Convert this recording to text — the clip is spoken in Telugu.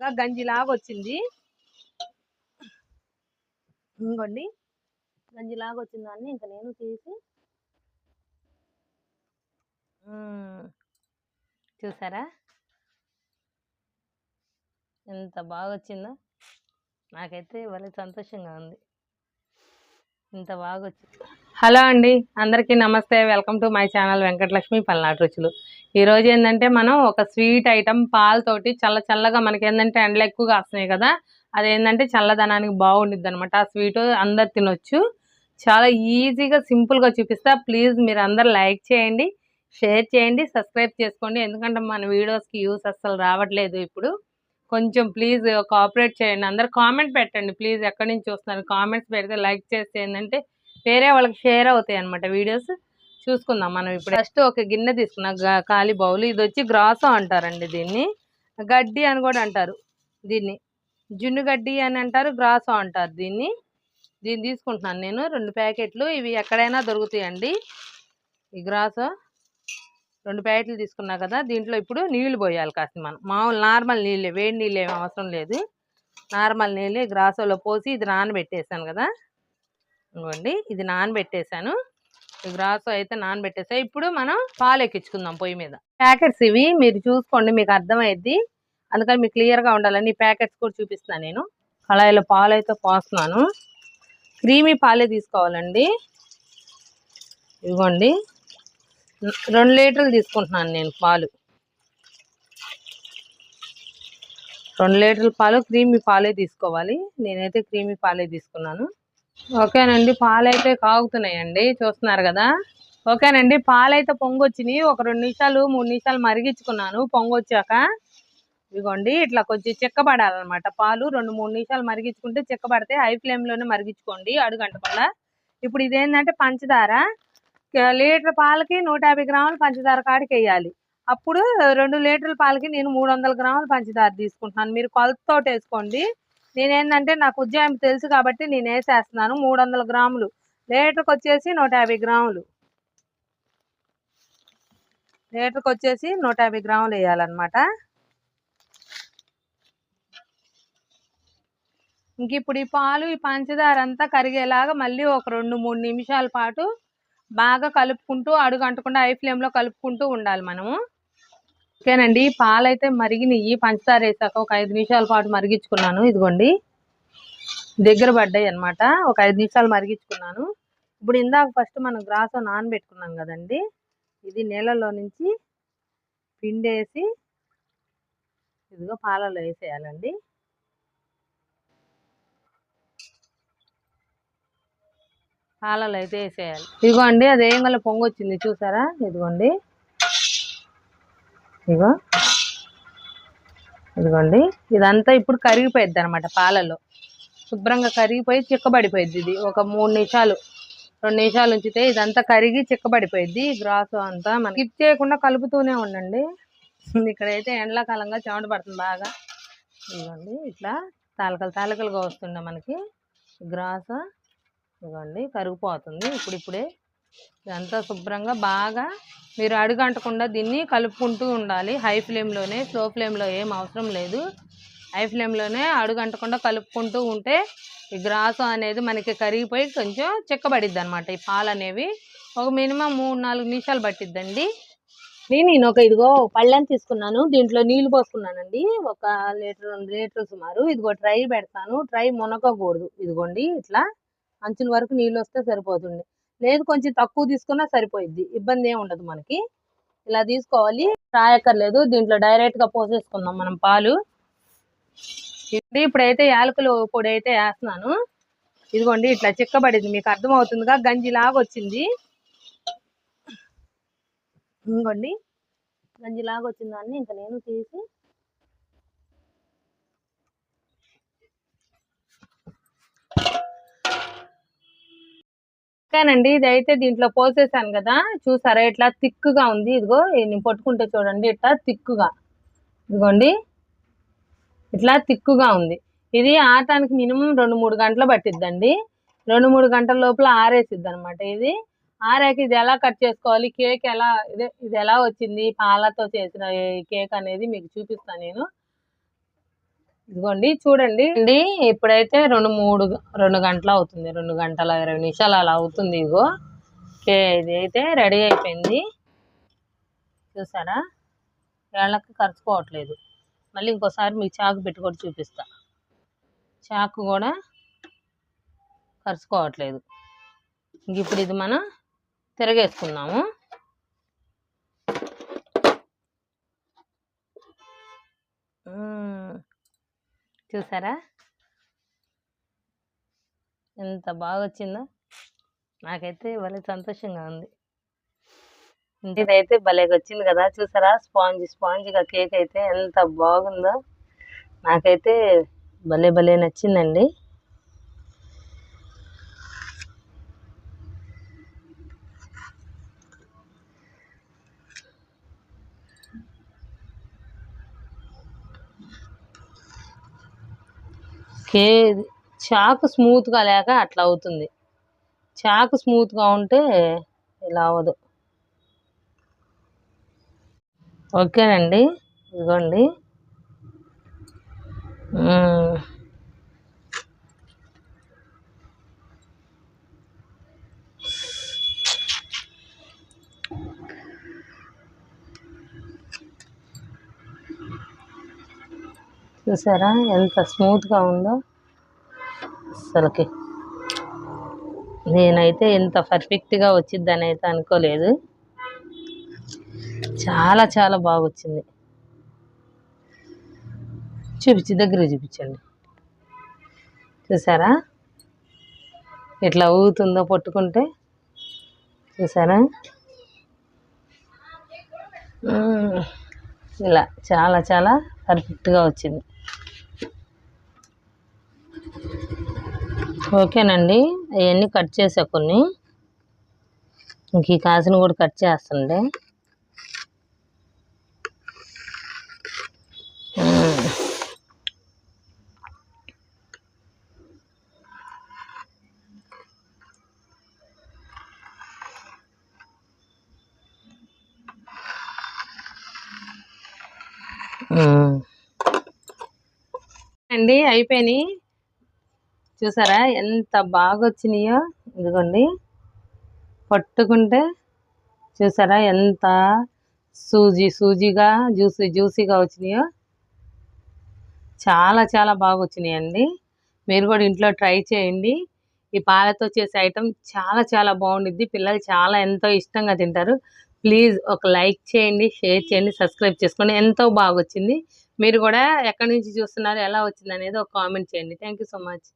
గంజిలాగా వచ్చింది. ఇంకోండి గంజిలాగా వచ్చిన దాన్ని ఇంకా నేను తీసి చూసారా? ఎంత బాగా వచ్చిందో. నాకైతే వాళ్ళ సంతోషంగా ఉంది. ఇంత బాగా వచ్చింది. హలో అండి. అందరికీ నమస్తే. Welcome to my channel Venkatalakshmi Palnati Ruchulu. ఈరోజు ఏంటంటే మనం ఒక స్వీట్ ఐటమ్ పాలతోటి చల్ల చల్లగా మనకి ఏంటంటే ఎండలు ఎక్కువగా వస్తున్నాయి కదా అదేంటంటే చల్లదనానికి బాగుండిద్ది అనమాట ఆ స్వీట్ అందరు తినొచ్చు. చాలా ఈజీగా సింపుల్గా చూపిస్తా. ప్లీజ్ మీరు అందరు లైక్ చేయండి షేర్ చేయండి సబ్స్క్రైబ్ చేసుకోండి. ఎందుకంటే మన వీడియోస్కి యూస్ అస్సలు రావట్లేదు ఇప్పుడు. కొంచెం ప్లీజ్ కోఆపరేట్ చేయండి. అందరు కామెంట్ పెట్టండి. ప్లీజ్ ఎక్కడి నుంచి చూస్తున్నారు? కామెంట్స్ పెడితే లైక్ చేస్తే ఏంటంటే వేరే వాళ్ళకి షేర్ అవుతాయి అనమాట వీడియోస్. చూసుకుందాం మనం ఇప్పుడు. ఫస్ట్ ఒక గిన్నె తీసుకున్నాం గా- ఖాళీ బౌల్. ఇది వచ్చి గ్రాసం అంటారండి దీన్ని. గడ్డి అని కూడా అంటారు దీన్ని. జున్ను గడ్డి అని అంటారు గ్రాసం అంటారు దీన్ని. దీన్ని తీసుకుంటున్నాను నేను. రెండు ప్యాకెట్లు. ఇవి ఎక్కడైనా దొరుకుతాయండి. ఈ గ్రాసు. రెండు ప్యాకెట్లు తీసుకున్నా కదా దీంట్లో ఇప్పుడు నీళ్ళు పోయాలి కాస్త మనం. మామూలు నార్మల్ నీళ్ళే వేడి నీళ్ళు ఏం అవసరం లేదు. నార్మల్ నీళ్ళు గ్రాసోలో పోసి ఇది నానబెట్టేసాను కదా. ఇదిగోండి ఇది నానబెట్టేసాను గ్రాస్ అయితే నానబెట్టేసా. ఇప్పుడు మనం పాలు ఎక్కించుకుందాం పొయ్యి మీద. ప్యాకెట్స్ ఇవి మీరు చూసుకోండి మీకు అర్థమైద్ది. అందుకని మీకు క్లియర్గా ఉండాలని ప్యాకెట్స్ కూడా చూపిస్తున్నాను నేను. కళాయిలో పాలు అయితే పోస్తున్నాను. క్రీమీ పాలే తీసుకోవాలండి. ఇవ్వండి. రెండు లీటర్లు తీసుకుంటున్నాను నేను పాలు. రెండు లీటర్ల పాలు క్రీమీ పాలే తీసుకోవాలి. నేనైతే క్రీమీ పాలే తీసుకున్నాను. ఓకేనండి పాలైతే కాగుతున్నాయండి చూస్తున్నారు కదా. ఓకేనండి పాలైతే పొంగొచ్చినాయి ఒక రెండు నిమిషాలు మూడు నిమిషాలు మరిగించుకున్నాను పొంగొచ్చాక. ఇదిగోండి ఇట్లా కొంచెం చిక్కబడాలన్నమాట పాలు రెండు మూడు నిమిషాలు మరిగించుకుంటే చిక్కబడితే హై ఫ్లేమ్లోనే మరిగించుకోండి అడుగంటకుండా ఇప్పుడు ఇదేంటంటే పంచదార. లీటర్ పాలకి నూట యాభై గ్రాములు పంచదార కాడికి వేయాలి అప్పుడు రెండు లీటర్ల పాలకి నేను మూడు వందల గ్రాములు పంచదార తీసుకుంటున్నాను. మీరు కొలతతో వేసుకోండి. నేనేంటంటే నాకు ఉజ్జాయింపు తెలుసు కాబట్టి నేను వేసేస్తున్నాను మూడు వందల గ్రాములు. లీటర్కి వచ్చేసి నూట యాభై గ్రాములు. లీటర్కి వచ్చేసి నూట యాభై గ్రాములు వేయాలన్నమాట. ఇంక ఇప్పుడు ఈ పాలు ఈ పంచదార అంతా కరిగేలాగా మళ్ళీ ఒక రెండు మూడు నిమిషాల పాటు బాగా కలుపుకుంటూ అడుగు అంటకుండా ఐ ఫ్లేమ్లో కలుపుకుంటూ ఉండాలి మనము. ఓకేనండి. పాలైతే మరిగినవి మరిగినాయి పంచదార వేసాక ఒక ఐదు నిమిషాల పాటు మరిగించుకున్నాను. ఇదిగోండి. దగ్గర పడ్డాయి అనమాట ఒక ఐదు నిమిషాలు మరిగించుకున్నాను. ఇప్పుడు ఇందాక ఫస్ట్ మనం గ్రాసం నానబెట్టుకున్నాం కదండి. ఇది నీళ్ళలో నుంచి పిండేసి ఇదిగో పాలలో వేసేయాలండి. పాలలో అయితే వేసేయాలి. ఇదిగోండి అది ఏం గల పొంగొచ్చింది చూసారా? ఇదిగోండి. ఇదిగో ఇదిగోండి. ఇదంతా ఇప్పుడు కరిగిపోయిద్ది అనమాట పాలలో. శుభ్రంగా కరిగిపోయి చిక్కబడిపోయిద్ది ఇది. ఒక మూడు నిమిషాలు రెండు నిమిషాలు ఉంచితే ఇదంతా కరిగి చిక్కబడిపోయిద్ది. గ్రాసు అంతా మనం స్కిప్ చేయకుండా కలుపుతూనే ఉండండి. ఇక్కడైతే ఎండాకాలంగా చెమట పడుతుంది బాగా. ఇదిగోండి ఇట్లా తాలకలు తాలకలుగా వస్తుండే మనకి గ్రాస. ఇదిగోండి కరిగిపోతుంది. ఇప్పుడు ఇప్పుడే ఇదంతా శుభ్రంగా బాగా మీరు అడుగంటకుండా దీన్ని కలుపుకుంటూ ఉండాలి. హై ఫ్లేమ్లోనే స్లో ఫ్లేమ్లో ఏం అవసరం లేదు. హై ఫ్లేమ్లోనే అడుగంటకుండా కలుపుకుంటూ ఉంటే ఈ గ్రాసం అనేది మనకి కరిగిపోయి కొంచెం చిక్కబడిద్ది అనమాట ఈ పాలు అనేవి ఒక మినిమం మూడు నాలుగు నిమిషాలు పట్టిద్దండి. నేను ఒక ఇదిగో పళ్ళని తీసుకున్నాను. దీంట్లో నీళ్ళు పోసుకున్నానండి. ఒక లీటర్ రెండు లీటర్ సుమారు. ఇదిగో ట్రై పెడతాను. ట్రై మునకకూడదు ఇదిగోండి ఇట్లా అంచుల వరకు నీళ్ళు వస్తే సరిపోతుంది. లేదు కొంచెం తక్కువ తీసుకున్నా సరిపోయిద్ది. ఇబ్బంది ఏమి ఉండదు మనకి. ఇలా తీసుకోవాలి. రాయక్కర్లేదు. దీంట్లో డైరెక్ట్గా పోసేసుకుందాం మనం పాలు. ఇది ఇప్పుడైతే యాలకులు పొడి అయితే వేస్తున్నాను. ఇదిగోండి ఇట్లా చిక్కబడింది. మీకు అర్థమవుతుందిగా? గంజి లాగా వచ్చింది ఇంకోండి గంజి లాగా ఇంకా నేను తీసి ఓకేనండి ఇదైతే దీంట్లో పోసేసాను కదా. చూసారా? ఇట్లా తిక్కుగా ఉంది. ఇదిగో నేను పట్టుకుంటే చూడండి. ఇట్లా తిక్కుగా ఇదిగోండి. ఇట్లా తిక్కుగా ఉంది. ఇది ఆటానికి మినిమం రెండు మూడు గంటలు పట్టిద్దండి. రెండు మూడు గంటల లోపల ఆరేసిద్ది అనమాట ఇది. ఆరాక ఇది ఎలా కట్ చేసుకోవాలి? కేక్ ఎలా ఇదే ఇది ఎలా వచ్చింది? పాలతో చేసిన కేక్ అనేది మీకు చూపిస్తాను నేను. ఇదిగోండి చూడండి. అండి ఇప్పుడైతే రెండు మూడు రెండు గంటలు అవుతుంది రెండు గంటల ఇరవై నిమిషాలు అలా అవుతుంది ఇదిగో ఓకే ఇది అయితే రెడీ అయిపోయింది. చూసారా? వేళ్ళకి ఖర్చుకోవట్లేదు మళ్ళీ ఇంకోసారి మీకు చాకు పెట్టి కూడా చూపిస్తా. చాకు కూడా ఖర్చుకోవట్లేదు ఇంక ఇప్పుడు ఇది మనం తిరగేసుకుందాము. చూసారా? ఎంత బాగా వచ్చిందో నాకైతే భలే సంతోషంగా ఉంది. ఇంటిదైతే భలేగా వచ్చింది కదా చూసారా? స్పాంజ్ స్పాంజ్గా కేక్ అయితే ఎంత బాగుందో. నాకైతే భలే భలే నచ్చిందండి. కే చాకు స్మూత్గా లేక అట్లా అవుతుంది. చాకు స్మూత్గా ఉంటే ఇలా అవ్వదు. ఓకేనండి. ఇదిగోండి. చూసారా? ఎంత స్మూత్గా ఉందో అసలుకి. నేనైతే ఇంత పర్ఫెక్ట్గా వచ్చిద్దని అయితే అనుకోలేదు. చాలా చాలా బాగా వచ్చింది చూపించి దగ్గర చూపించండి. చూసారా? ఎట్లా ఊగుతుందో పట్టుకుంటే. చూసారా? ఇలా చాలా చాలా పర్ఫెక్ట్గా వచ్చింది. ఓకేనండి. అవన్నీ కట్ చేసా కొన్ని. ఇంక ఈ కాసిన కూడా కట్ చేస్తుండే. అండి అయిపోయినాయి. చూసారా? ఎంత బాగా వచ్చినాయో ఇదిగోండి. పట్టుకుంటే చూసారా ఎంత సూజీ సూజీగా జ్యూసీ జ్యూసీగా వచ్చినాయో? చాలా చాలా బాగా వచ్చినాయండి మీరు కూడా ఇంట్లో ట్రై చేయండి. ఈ పాలతో చేసే ఐటెం చాలా చాలా బాగుండిద్ది. పిల్లలు చాలా ఎంతో ఇష్టంగా తింటారు. ప్లీజ్ ఒక లైక్ చేయండి షేర్ చేయండి సబ్స్క్రైబ్ చేసుకోండి. ఎంతో బాగా వచ్చింది మీరు కూడా ఎక్కడి నుంచి చూస్తున్నారు ఎలా వచ్చింది అనేది ఒక కామెంట్ చేయండి. Thank you so much.